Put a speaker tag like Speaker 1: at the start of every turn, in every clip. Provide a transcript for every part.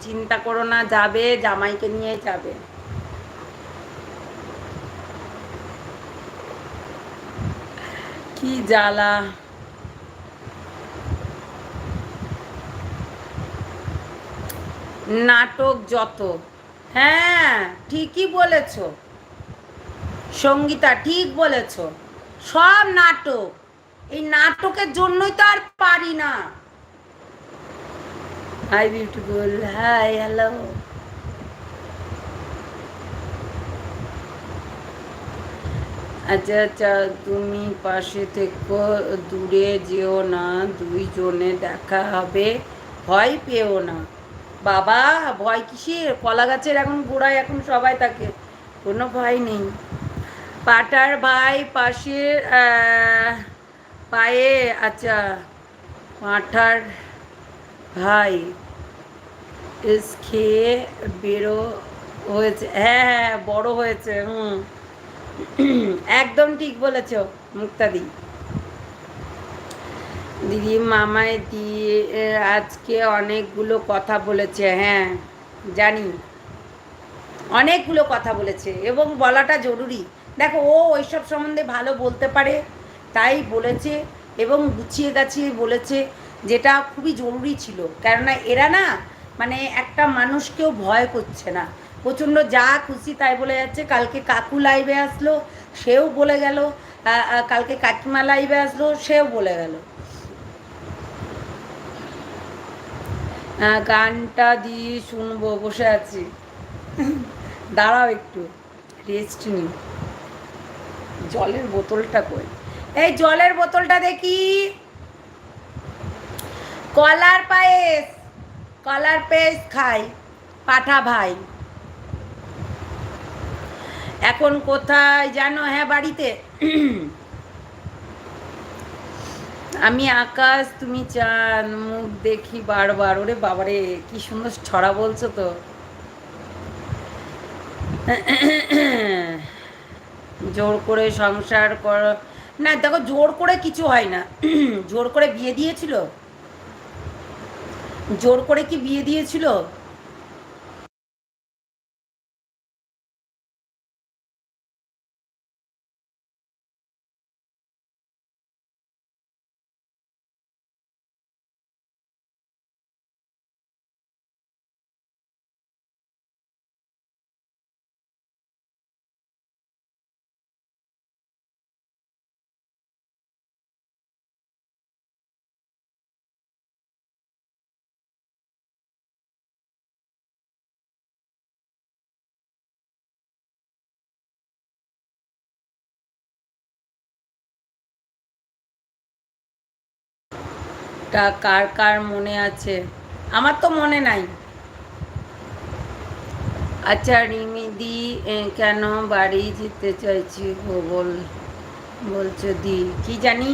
Speaker 1: চিন্তা করো না, যাবে, জামাইকে নিয়ে যাবে। কি জ্বালা। নাটক যত। হ্যাঁ ঠিকই বলেছ। সঙ্গীতা, ঠিক বলেছ। সব নাটক। এই নাটকের জন্যই তো আর পারি না। হাই বিউটিফুল হাই হ্যালো আচ্ছা আচ্ছা তুমি পাশে থেকো, দূরে যেও না, দুইজনে দেখা হবে। ভয় পেও না। বাবা, ভয় কিসের? কলা গাছের এখন গোড়ায় এখন সবাই থাকে। কোনো ভয় নেই। পাটার ভাই পাশের পায়ে আচ্ছা পাঁঠার ভাই খেয়ে বেরো, হয়েছে হ্যাঁ হ্যাঁ বড় হয়েছে, হুম। একদম ঠিক বলেছ, মুক্তাদি। দিদি মামায় দিয়ে আজকে অনেকগুলো কথা বলেছে হ্যাঁ জানি। অনেকগুলো কথা বলেছে, এবং বলাটা জরুরি। দেখো, ও ওইসব সম্বন্ধে ভালো বলতে পারে, তাই বলেছে, এবং গুছিয়ে গাছিয়ে বলেছে যেটা খুবই জরুরি ছিল। কেননা এরা না মানে একটা মানুষকেও ভয় করছে না। প্রচণ্ড যা খুশি তাই বলে যাচ্ছে। কালকে কাকু লাইভে আসলো, সেও বলে গেল। কালকে কাকিমা লাইভে আসলো, সেও বলে গেল। গানটা দিয়ে শুনব, বসে আছি। দাঁড়াও একটু রেস্ট নি জলের বোতলটা কই? এই জলের বোতলটা দেখি। কলার পায়েস কলার পায়েস খাই, পাঠা ভাই। এখন কোথায় জানো হ্যাঁ বাড়িতে? আমি আকাশ, তুমি চান মুখ দেখি বারবার। ওরে বাবারে, কি সুন্দর ছড়া বলছো তো। জোর করে সংসার কর না, দেখো, জোর করে কিছু হয় না। জোর করে বিয়ে দিয়েছিল? জোর করে কি বিয়ে দিয়েছিল? টা কার কার মনে আছে? আমার তো মনে নাই। আচ্ছা রিমিদি কেন বাড়ি যেতে চাইছি গো বল, বলছো দি, কি জানি?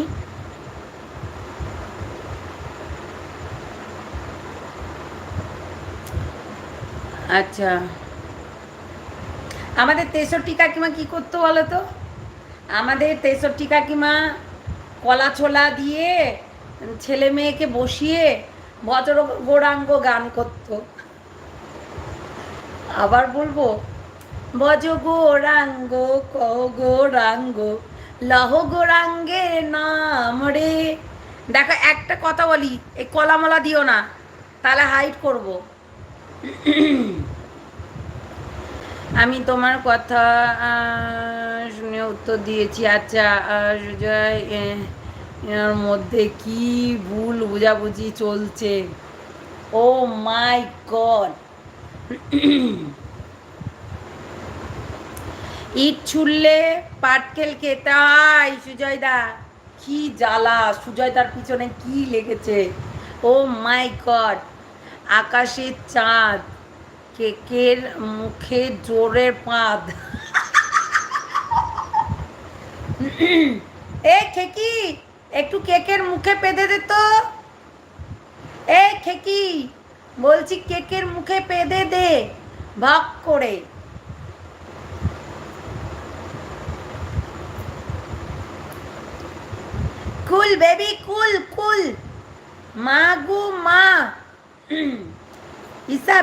Speaker 1: আচ্ছা। আমাদের তেষট্টি কাকিমা কি করতো বলো তো? আমাদের তেষট্টি কাকিমা কলা ছোলা দিয়ে ছেলে মেয়েকে বসিয়ে ভদ্র গৌরাঙ্গ গান করত। আবার বলব ভজ গৌরাঙ্গ, ক গৌরাঙ্গ, লহ গৌরাঙ্গের নাম রে। দেখো, একটা কথা বলি, এই কলামলা দিও না, তাহলে হাইট করব। আমি তোমার কথা শুনে উত্তর দিয়েছি। আচ্ছা সুজয় এর মধ্যে কি ভুল বুঝাবুঝি চলছে? ও মাই গড ইট ছুললে পাটকেল খেতে হয় সুজয়দা। কি জ্বালা, সুজয়দার পিছনে কি লেগেছে? ও মাই গড আকাশের চাঁদ, কেকের মুখে জোরের পাঁদ। এ খেকি একটু কেকের মুখে পেদে দে তো। এই খেকি। বলছি কেকের মুখে পেদে দে। ভাগ করে। Cool, baby, cool cool. মা গু, মা। ঈশা